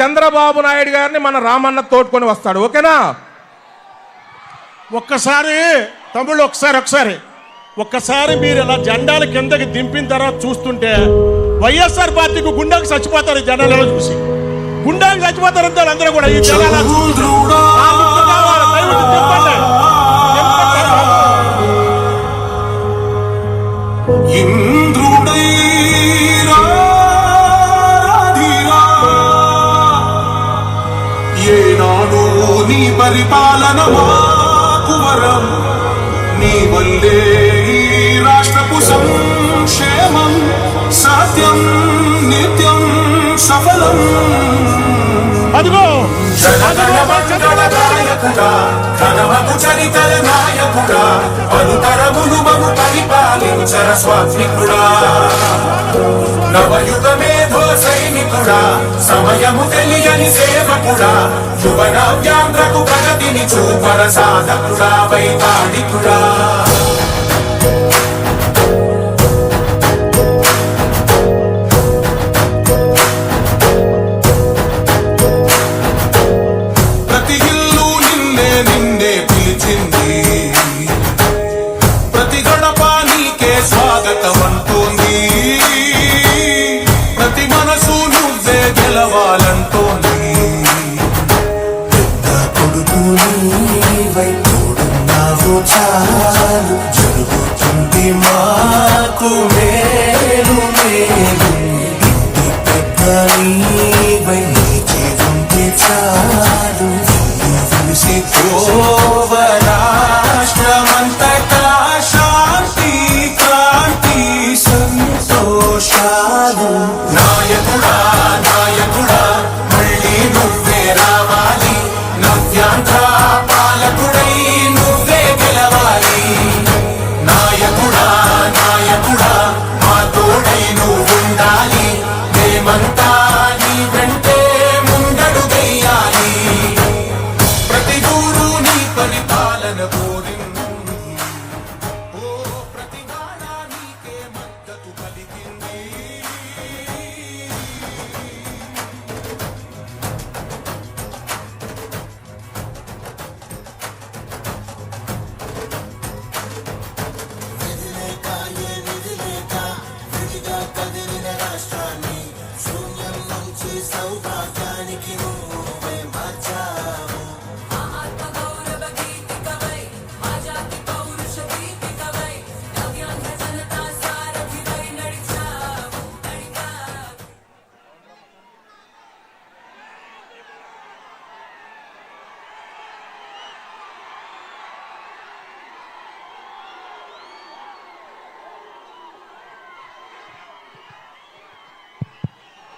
చంద్రబాబు నాయుడు గారిని మన రామన్న తోడుకొని వస్తాడు ఓకేనా? ఒక్కసారి తమ్ముళ్ళు ఒకసారి ఒకసారి ఒక్కసారి మీరు ఇలా జెండాలు కిందకి దింపిన తర్వాత చూస్తుంటే వైఎస్ఆర్ పార్టీకి గుండెకి చచ్చిపోతారు జెండాలను చూసి? గుండెకి చచ్చిపోతారు అంతే అందరూ కూడా ఈ చూసి. పరిపాలన మాకు వరం. నీ వల్లే ఈ రాష్ట్రపు సంక్షేమం సత్యం నిత్యం సఫలం. అదిగో! నాయకుడా ఘనమగు చరితల నాయకుడా పలుతరములు మము పరిపాలించర స్వాత్మికుడా. నవయుగ సైనికుడా సమయము తెలియని సేవకుడా యువనవ్యాంధ్రకు ప్రగతిని చూపర సాధకుడా వైతాళికుడా చూసి రాష్ట్రమంతటా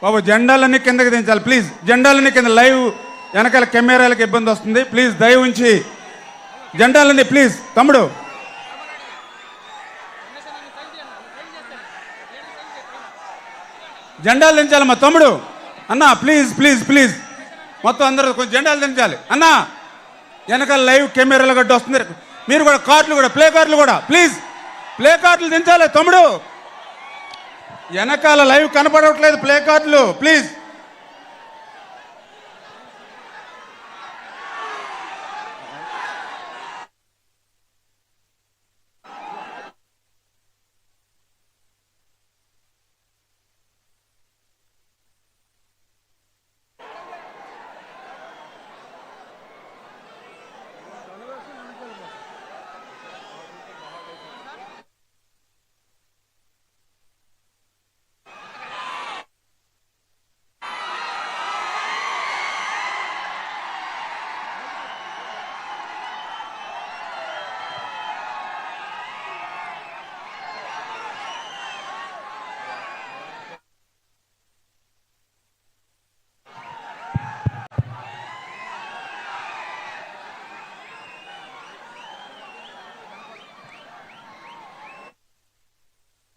బాబు జెండాలన్నీ కిందకి దించాలి ప్లీజ్ జెండాలన్నీ కింద లైవ్ వెనకాల కెమెరాలకు ఇబ్బంది వస్తుంది. ప్లీజ్ దయ ఉంచి. జెండాలన్నీ ప్లీజ్ తమ్ముడు. జెండాలు దించాలి మా తమ్ముడు. అన్నా ప్లీజ్ ప్లీజ్ ప్లీజ్ మొత్తం అందరూ కొంచెం జెండాలు దించాలి. అన్నా వెనకాల లైవ్ కెమెరాలు గడ్డ వస్తుంది. మీరు కూడా కార్డులు కూడా ప్లే కార్డులు కూడా ప్లీజ్ ప్లే కార్డులు దించాలి తమ్ముడు. వెనకాల లైవ్ కనపడట్లేదు ప్లే కార్డులు. ప్లీజ్.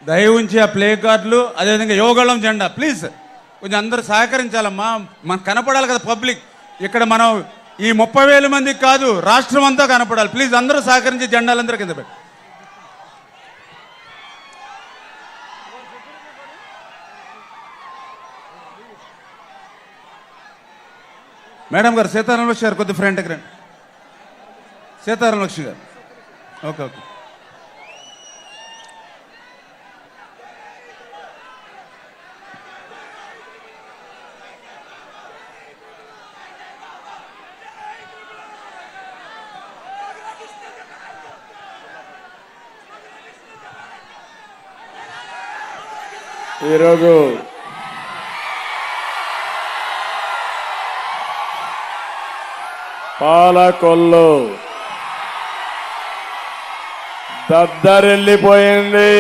దయ ఉంచి ఆ ప్లే కార్డులు అదేవిధంగా యోగళం జెండా. ప్లీజ్ కొంచెం అందరూ సహకరించాలమ్మా. మనకు కనపడాలి కదా పబ్లిక్. ఇక్కడ మనం ఈ ముప్పై వేల మందికి కాదు రాష్ట్రం అంతా కనపడాలి. ప్లీజ్ అందరూ సహకరించి జెండాలందరూ కింద పెట్టి మేడం గారు సీతారాం లక్ష్మి గారు కొద్ది ఫ్రెండ్కి రండి. సీతారాం లక్ష్మి గారు. Okay okay. ఈరోజు పాలకొల్లు దద్దరెళ్ళిపోయింది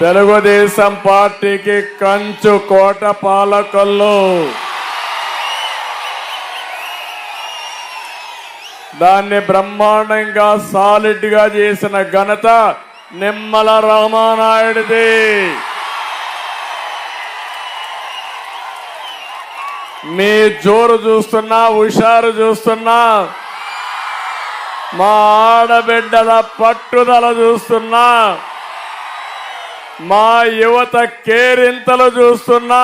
తెలుగుదేశం పార్టీకి కంచు కోట పాలకొల్లు. దాన్ని బ్రహ్మాండంగా సాలిడ్గా చేసిన ఘనత నిమ్మల రామానాయుడిది. మీ జోరు చూస్తున్నా హుషారు చూస్తున్నా మా ఆడబిడ్డల పట్టుదల చూస్తున్నా మా యువత కేరింతలు చూస్తున్నా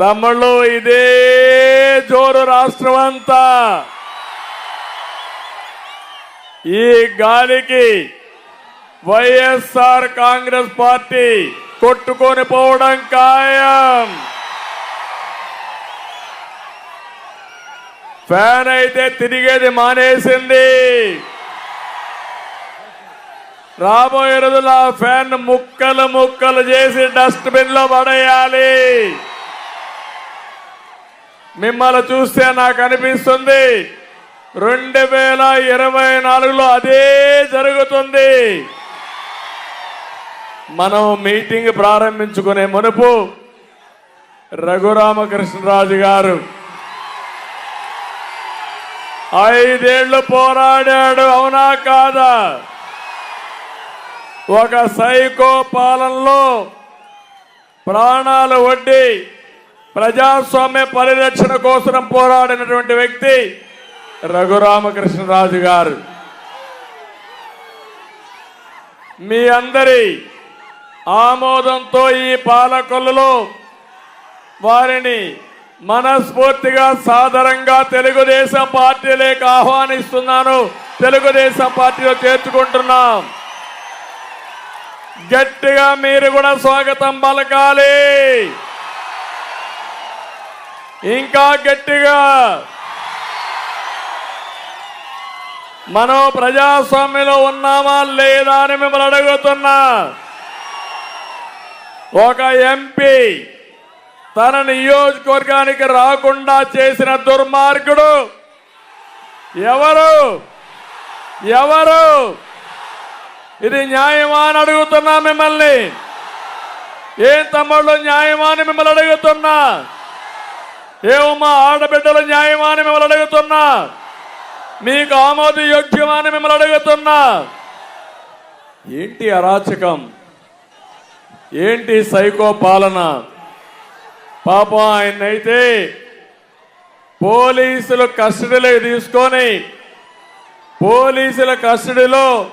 తమలో ఇదే జోరు రాష్ట్రం అంతా. ఈ గాలికి వైఎస్ఆర్ కాంగ్రెస్ పార్టీ కొట్టుకొని పోవడం ఖాయం. ఫ్యాన్ అయితే తిరిగేది మానేసింది. రాబోయే రోజుల ఆ ఫ్యాన్ ముక్కలు ముక్కలు చేసి డస్ట్బిన్లో పడేయాలి. మిమ్మల్ని చూస్తే నాకు అనిపిస్తుంది. రెండు వేల ఇరవై నాలుగులో అదే జరుగుతుంది. మనం మీటింగ్ ప్రారంభించుకునే మునుపు రఘురామకృష్ణరాజు గారు ఐదేళ్ళు పోరాడాడు. అవునా కాదా? ఒక సైకో పాలనలో ప్రాణాలు వడ్డీ ప్రజాస్వామ్య పరిరక్షణ కోసం పోరాడినటువంటి వ్యక్తి రఘురామకృష్ణరాజు గారు. మీ అందరి ఆమోదంతో ఈ పాలకొల్లులో వారిని మనస్ఫూర్తిగా సాదరంగా తెలుగుదేశం పార్టీలోకి ఆహ్వానిస్తున్నాను. తెలుగుదేశం పార్టీలో చేర్చుకుంటున్నాం. గట్టిగా మీరు కూడా స్వాగతం పలకాలి. ఇంకా గట్టిగా. మనం ప్రజాస్వామ్యంలో ఉన్నామా లేదా అని మిమ్మల్ని అడుగుతున్నా. ఒక ఎంపీ తన నియోజకవర్గానికి రాకుండా చేసిన దుర్మార్గుడు ఎవరు? ఎవరు? ఇది న్యాయమా అని అడుగుతున్నా మిమ్మల్ని. ఏం తమ్ముళ్ళు న్యాయమా అని మిమ్మల్ని అడుగుతున్నా. ఏమమ్మా ఆడబిడ్డల న్యాయమా అని మిమ్మల్ని అడుగుతున్నా మీకు ఆమోదయోగ్యమా అని మిమ్మల్ని అడుగుతున్నా ఏంటి అరాచకం? ఏంటి సైకో పాలన? పాపం ఆయన్నైతే పోలీసులు కస్టడీలోకి తీసుకొని పోలీసుల కస్టడీలో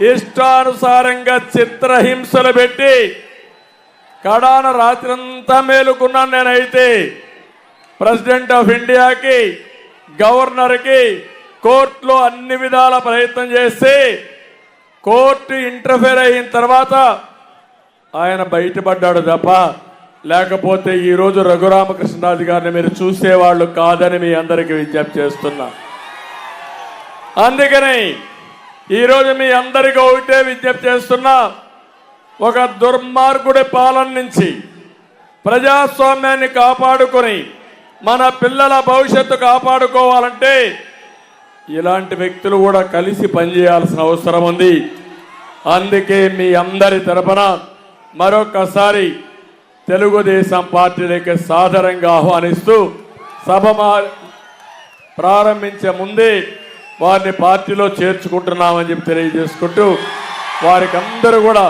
ఇష్టానుసారంగా చిత్రహింసలు పెట్టి కడాన రాత్రంతా మేలుకున్నాను నేనైతే. ప్రెసిడెంట్ ఆఫ్ ఇండియాకి గవర్నర్కి కోర్టులో అన్ని విధాల ప్రయత్నం చేసి కోర్టు ఇంటర్ఫేర్ అయిన తర్వాత ఆయన బయటపడ్డాడు తప్ప లేకపోతే ఈరోజు రఘురామకృష్ణరాజు గారిని మీరు చూసేవాళ్ళు కాదని మీ అందరికీ విజ్ఞప్తి చేస్తున్నా. అందుకని ఈరోజు మీ అందరికీ ఒకటే విజ్ఞప్తి చేస్తున్నా. ఒక దుర్మార్గుడి పాలన నుంచి ప్రజాస్వామ్యాన్ని కాపాడుకొని మన పిల్లల భవిష్యత్తు కాపాడుకోవాలంటే ఇలాంటి వ్యక్తులు కూడా కలిసి పనిచేయాల్సిన అవసరం ఉంది. అందుకే మీ అందరి తరపున మరొకసారి తెలుగుదేశం పార్టీలోకి సాదరంగా ఆహ్వానిస్తూ సభ మా- ప్రారంభించే ముందే వారిని పార్టీలో చేర్చుకుంటున్నామని చెప్పి తెలియజేసుకుంటూ వారికి అందరూ కూడా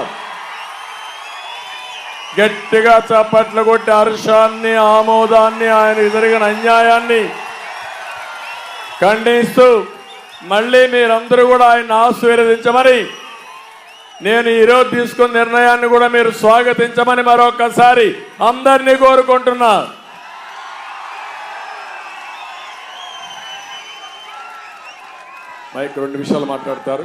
గట్టిగా చప్పట్లు కొట్టి హర్షాన్ని ఆమోదాన్ని ఆయన జరిగిన అన్యాయాన్ని ఖండిస్తూ మళ్ళీ మీరందరూ కూడా ఆయన ఆశీర్వదించమని నేను ఈరోజు తీసుకున్న నిర్ణయాన్ని కూడా మీరు స్వాగతించమని మరొకసారి అందరినీ కోరుకుంటున్నా. మైక్ రెండు విషయాలు మాట్లాడతారు.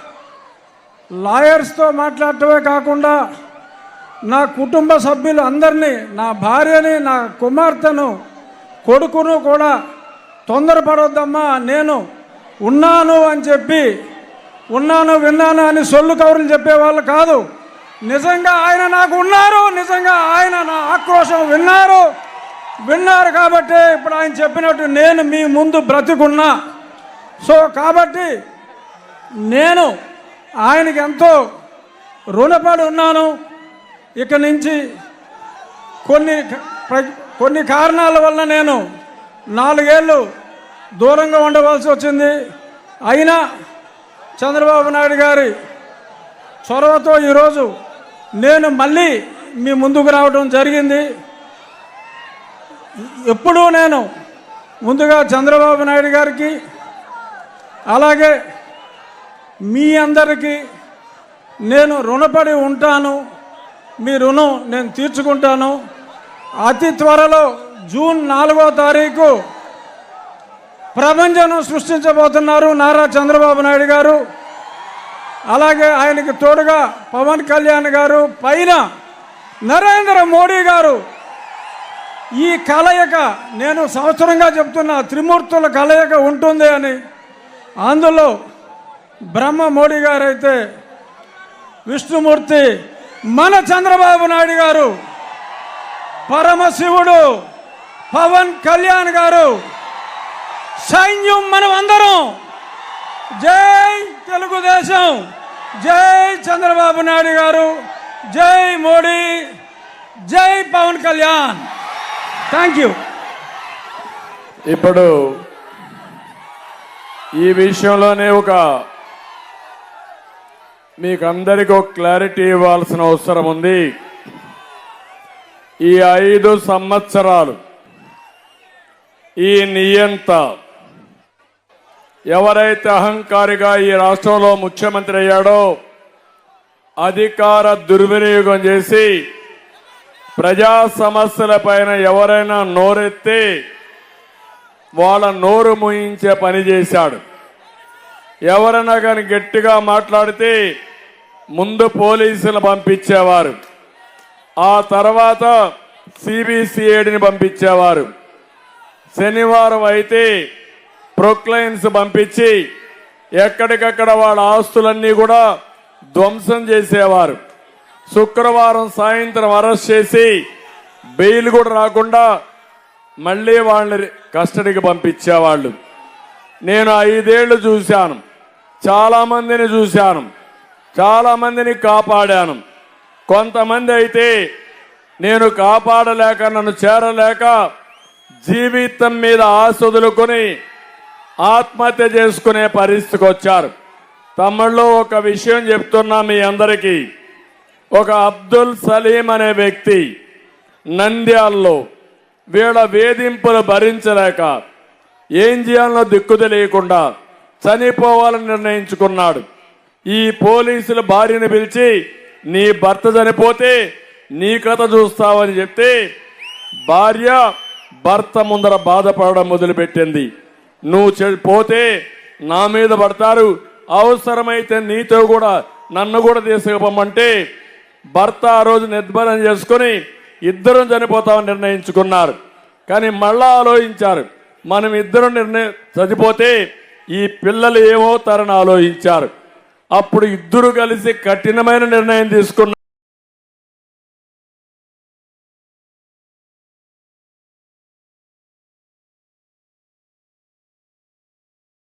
లాయర్స్తో మాట్లాడటమే కాకుండా నా కుటుంబ సభ్యులు అందరినీ నా భార్యని నా కుమార్తెను కొడుకును కూడా తొందరపడొద్దమ్మా నేను ఉన్నాను అని చెప్పి ఉన్నాను విన్నాను అని సొల్లు కౌరులు చెప్పేవాళ్ళు కాదు. నిజంగా ఆయన నాకు ఉన్నారు నిజంగా ఆయన నా ఆక్రోశం విన్నారు. విన్నారు కాబట్టి ఇప్పుడు ఆయన చెప్పినట్టు నేను మీ ముందు బ్రతికున్నా. సో కాబట్టి నేను ఆయనకి ఎంతో రుణపడి ఉన్నాను. ఇక నుంచి కొన్ని కొన్ని కారణాల వల్ల నేను నాలుగేళ్ళు దూరంగా ఉండవలసి వచ్చింది. అయినా చంద్రబాబు నాయుడు గారి చొరవతో ఈరోజు నేను మళ్ళీ మీ ముందుకు రావడం జరిగింది. ఎప్పుడూ నేను ముందుగా చంద్రబాబు నాయుడు గారికి అలాగే మీ అందరికీ నేను రుణపడి ఉంటాను. మీ రుణం నేను తీర్చుకుంటాను. అతి త్వరలో జూన్ నాలుగో తారీఖు ప్రపంచం సృష్టించబోతున్నారు నారా చంద్రబాబు నాయుడు గారు. అలాగే ఆయనకి తోడుగా పవన్ కళ్యాణ్ గారు పైన నరేంద్ర మోడీ గారు. ఈ కలయిక నేను సంవత్సరంగా చెప్తున్న త్రిమూర్తుల కలయిక ఉంటుంది అని. అందులో బ్రహ్మ మోడీ గారు అయితే విష్ణుమూర్తి మన చంద్రబాబు నాయుడు గారు పరమశివుడు పవన్ కళ్యాణ్ గారు సైన్యం మనం అందరం. జై తెలుగుదేశం జై చంద్రబాబు నాయుడు గారు జై మోడీ జై పవన్ కళ్యాణ్. థ్యాంక్ యూ ఇప్పుడు ఈ విషయంలోనే ఒక మీకు అందరికీ ఒక క్లారిటీ ఇవ్వాల్సిన అవసరం ఉంది. ఈ ఐదు సంవత్సరాలు ఈ నియంత ఎవరైతే అహంకారిగా ఈ రాష్ట్రంలో ముఖ్యమంత్రి అయ్యాడో అధికార దుర్వినియోగం చేసి ప్రజా సమస్యల పైన ఎవరైనా నోరెత్తి వాళ్ళ నోరు ముయించే పని చేశాడు. ఎవరైనా కానీ గట్టిగా మాట్లాడితే ముందు పోలీసులు పంపించేవారు. ఆ తర్వాత సిబిసిఐడిని పంపించేవారు. శనివారం అయితే ప్రొక్లైన్స్ పంపించి ఎక్కడికక్కడ వాళ్ళ ఆస్తులన్నీ కూడా ధ్వంసం చేసేవారు. శుక్రవారం సాయంత్రం అరెస్ట్ చేసి బెయిల్ కూడా రాకుండా మళ్ళీ వాళ్ళని కస్టడీకి పంపించేవాళ్ళు. నేను ఐదేళ్ళు చూశాను. చాలా మందిని చూశాను. చాలా మందిని కాపాడాను. కొంతమంది అయితే నేను కాపాడలేక నన్ను చేరలేక జీవితం మీద ఆశ వదులుకొని ఆత్మహత్య చేసుకునే పరిస్థితికి వచ్చారు. తమ్ముళ్ళు ఒక విషయం చెప్తున్నా మీ అందరికీ. ఒక అబ్దుల్ సలీం అనే వ్యక్తి నంద్యాల్లో వీళ్ళ వేధింపులు భరించలేక ఏం చేయాలనో దిక్కు తెలియకుండా చనిపోవాలని నిర్ణయించుకున్నాడు. ఈ పోలీసుల భార్యను పిలిచి నీ భర్త చనిపోతే నీ కథ చూస్తావని చెప్తే భార్య భర్త ముందర బాధపడడం మొదలుపెట్టింది. నువ్వు చె- పోతే నా మీద పడతారు. అవసరమైతే నీతో కూడా నన్ను కూడా తీసుకుపోమంటే భర్త ఆ రోజు నిర్భరం చేసుకుని ఇద్దరం చనిపోతామని నిర్ణయించుకున్నారు. కానీ మళ్ళా ఆలోచించారు. మనం ఇద్దరం నిర్ణయం చనిపోతే ఈ పిల్లలు ఏమవుతారని ఆలోచించారు. అప్పుడు ఇద్దరు కలిసి కఠినమైన నిర్ణయం తీసుకున్నారు.